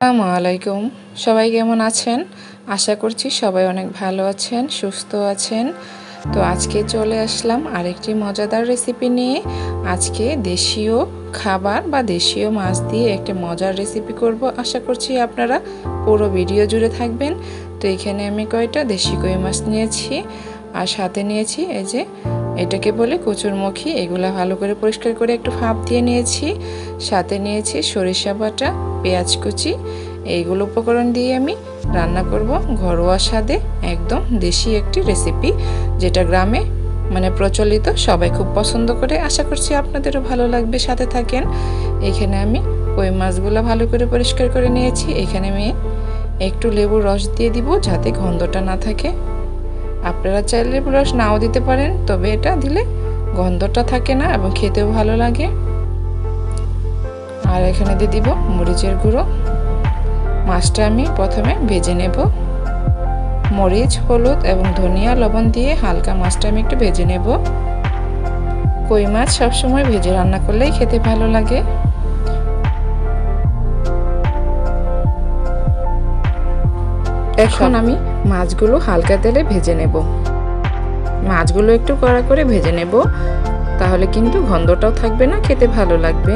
আসসালামু আলাইকুম। সবাই কেমন আছেন? আশা করছি সবাই অনেক ভালো আছেন, সুস্থ আছেন। তো আজকে চলে আসলাম আরেকটি মজাদার রেসিপি নিয়ে। আজকে দেশীয় খাবার বা দেশীয় মাছ দিয়ে একটা মজার রেসিপি করব। আশা করছি আপনারা পুরো ভিডিও জুড়ে থাকবেন। তো এখানে আমি কয়টা দেশি কই মাছ নিয়েছি। আর সাথে নিয়েছি এই যে এটাকে বলে কচুরমুখী। এগুলা ভালো করে পরিষ্কার করে একটু ফাঁপ দিয়ে নিয়েছি। সাথে নিয়েছি সরিষা বাটা, পেঁয়াজ কুচি। এইগুলো উপকরণ দিয়ে আমি রান্না করব ঘরোয়া স্বাদে একদম দেশি একটি রেসিপি যেটা গ্রামে মানে প্রচলিত, সবাই খুব পছন্দ করে। আশা করছি আপনাদেরও ভালো লাগবে, সাথে থাকেন। এখানে আমি কই মাছগুলো ভালো করে পরিষ্কার করে নিয়েছি। এখানে আমি একটু লেবুর রস দিয়ে দিব যাতে গন্ধটা না থাকে। আপনারা চাইলে রস নাও দিতে পারেন, তবে এটা দিলে গন্ধটা থাকে না এবং খেতেও ভালো লাগে। আর এখানে দিয়ে দিব মরিচের গুঁড়ো। মাছটা আমি প্রথমে ভেজে নেব। মরিচ, হলুদ এবং ধনিয়া, লবণ দিয়ে হালকা মাছটা আমি একটু ভেজে নেব। কই মাছ সবসময় ভেজে রান্না করলেই খেতে ভালো লাগে। এখন আমি মাছগুলো হালকা তেলে ভেজে নেব। মাছগুলো একটু কড়া করে ভেজে নেব। তাহলে কিন্তু গন্ধটাও থাকবে না, খেতে ভালো লাগবে।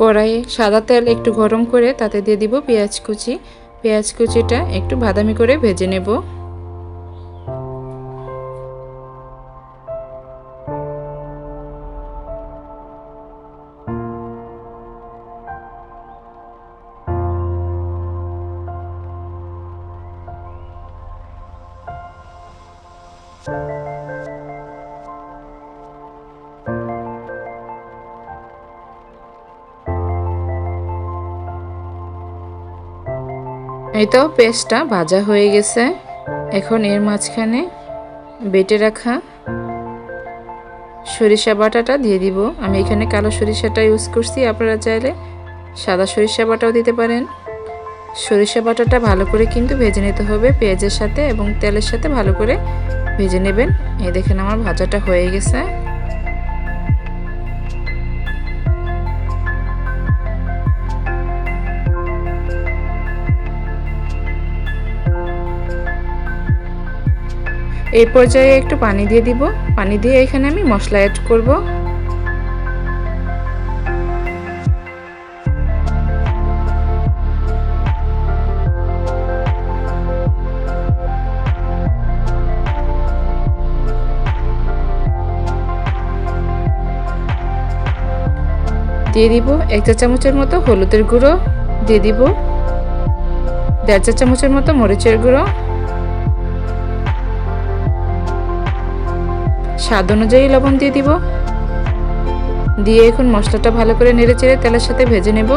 কড়াইয়ে সাদা তেল একটু গরম করে তাতে দিয়ে দিব পেঁয়াজ কুচি। পেঁয়াজ কুচিটা একটু বাদামি করে ভেজে নেব। এই তো পেস্টটা ভাজা হয়ে গেছে। এখন এর মাঝখানে বেটে রাখা সরিষা বাটাটা দিয়ে দিব। আমি এখানে কালো সরিষাটা ইউজ করছি, আপনারা চাইলে সাদা সরিষা বাটাও দিতে পারেন। সরিষা বাটাটা ভালো করে কিন্তু ভেজে নিতে হবে পেঁয়াজের সাথে এবং তেলের সাথে ভালো করে ভেজে নেবেন। এই দেখেন আমার ভাজাটা হয়ে গেছে। এই পর্যায়ে একটু পানি দিয়ে দিব। পানি দিয়ে এখানে আমি মশলা অ্যাড করব। দিয়ে দিব এক চা চামচের মতো হলুদের গুঁড়ো। দিয়ে দিব দেড় চা চামচের মতো মরিচের গুঁড়ো। স্বাদ অনুযায়ী লবণ দিয়ে দিব। দিয়ে এখন মশলাটা ভালো করে নেড়ে চেড়ে তেলের সাথে ভেজে নেব।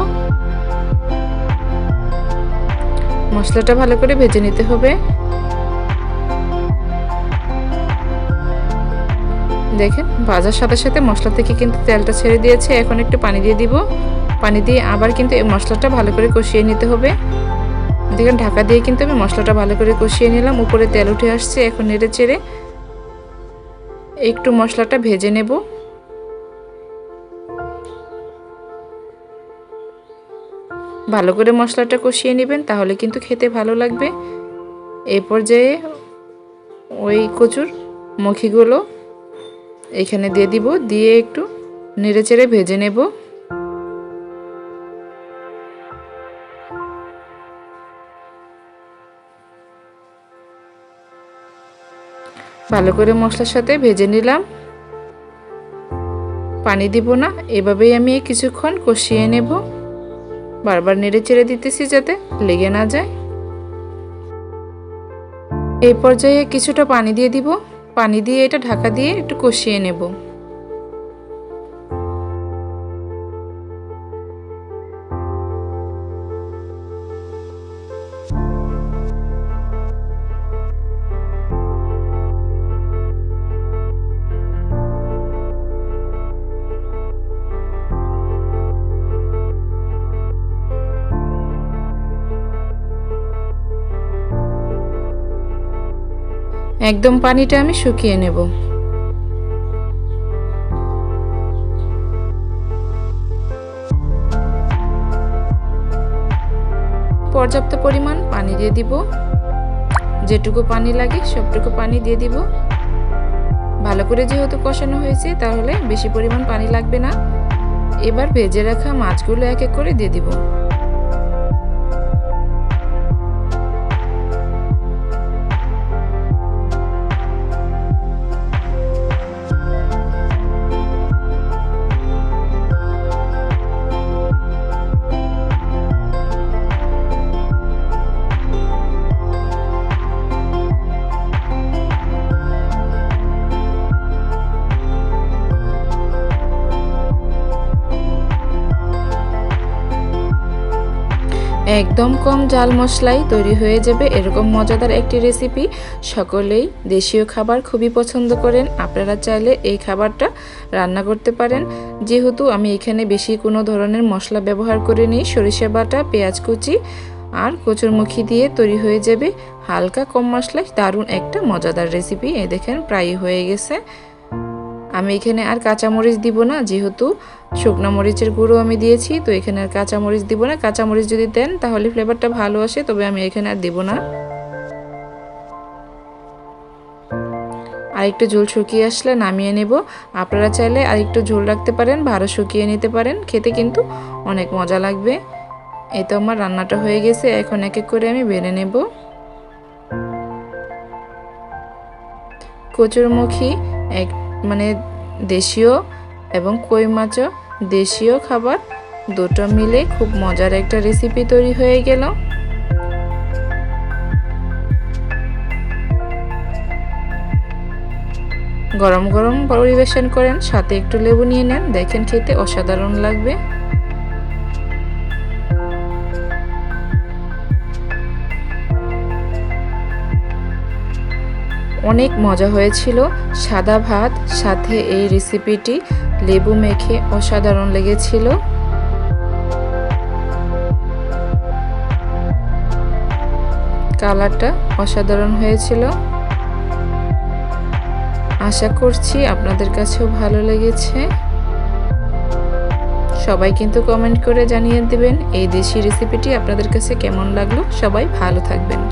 মশলাটা ভালো করে ভেজে নিতে হবে। দেখেন, ভাজার সাথে সাথে মশলা থেকে কিন্তু তেলটা ছেড়ে দিয়েছে। এখন একটু পানি দিয়ে দিব। পানি দিয়ে আবার কিন্তু এই মশলাটা ভালো করে কষিয়ে নিতে হবে। দেখেন, ঢাকা দিয়ে কিন্তু আমি মশলাটা ভালো করে কষিয়ে নিলাম। উপরে তেল উঠে আসছে, এখন নেড়ে চেড়ে একটু মশলাটা ভেজে নেব। ভালো করে মশলাটা কষিয়ে নেবেন, তাহলে কিন্তু খেতে ভালো লাগবে। এ পর্যায়ে ওই কচুর মুখিগুলো এখানে দিয়ে দিব, দিয়ে একটু নেড়ে চেড়ে ভেজে নেব। ভালো করে মশলার সাথে ভেজে নিলাম। পানি দিব না, এভাবেই আমি কিছুক্ষণ কষিয়ে নেব। বারবার নেড়ে চেড়ে দিতেছি যাতে লেগে না যায়। এই পর্যায়ে কিছুটা পানি দিয়ে দিব। পানি দিয়ে এটা ঢাকা দিয়ে একটু কষিয়ে নেব। একদম পানিটা আমি শুকিয়ে নেব। পর্যাপ্ত পরিমাণ পানি দিয়ে দিব। যেটুকু পানি লাগে সবটুকু পানি দিয়ে দিব। ভালো করে যেহেতু কষানো হয়েছে, তাহলে বেশি পরিমাণ পানি লাগবে না। এবার ভেজে রাখা মাছগুলো এক এক করে দিয়ে দিব। একদম কম জাল মশলায় তৈরি হয়ে যাবে। এরকম মজাদার একটি রেসিপি সকলেই দেশীয় খাবার খুবই পছন্দ করেন। আপনারা চাইলে এই খাবারটা রান্না করতে পারেন। যেহেতু আমি এখানে বেশি কোনো ধরনের মশলা ব্যবহার করে নিই সরিষা বাটা, পেঁয়াজ কুচি আর কচুরমুখী দিয়ে তৈরি হয়ে যাবে। হালকা কম মশলায় দারুণ একটা মজাদার রেসিপি এ দেখেন প্রায় হয়ে গেছে। আমি এখানে আর কাঁচামরিচ দিব না, যেহেতু শুকনো মরিচের গুঁড়ো আমি দিয়েছি, তো এখানে আর কাঁচামরিচ দিব না। কাঁচামরিচ যদি দেন, তাহলে ফ্লেভারটা ভালো আসে, তবে আমি এখানে আর দিব না। আরেকটু ঝোল শুকিয়ে আসলে নামিয়ে নেব। আপনারা চাইলে আর একটু ঝোল রাখতে পারেন ভালো শুকিয়ে নিতে পারেন। খেতে কিন্তু অনেক মজা লাগবে। এই তো আমার রান্নাটা হয়ে গেছে, এখন এক এক করে আমি বেড়ে নেব। কচুরমুখী, এক মানে দেশীয় এবং কই মাছও। দেশীয় খাবার দুটো মিলে খুব মজার একটা রেসিপি তৈরি হয়ে গেল। গরম গরম পরিবেশন করেন, সাথে একটু লেবু নিয়ে নেন, দেখেন খেতে অসাধারণ লাগবে। অনেক মজা হয়েছিল। সাদা ভাত, সাথে এই রেসিপিটি লেবু মেখে অসাধারণ লেগেছিল। কালারটা অসাধারণ হয়েছিল। আশা করছি আপনাদের কাছেও ভালো লেগেছে। সবাই কিন্তু কমেন্ট করে জানিয়ে দেবেন, এই দেশি রেসিপিটি আপনাদের কাছে কেমন লাগল? সবাই ভালো থাকবেন।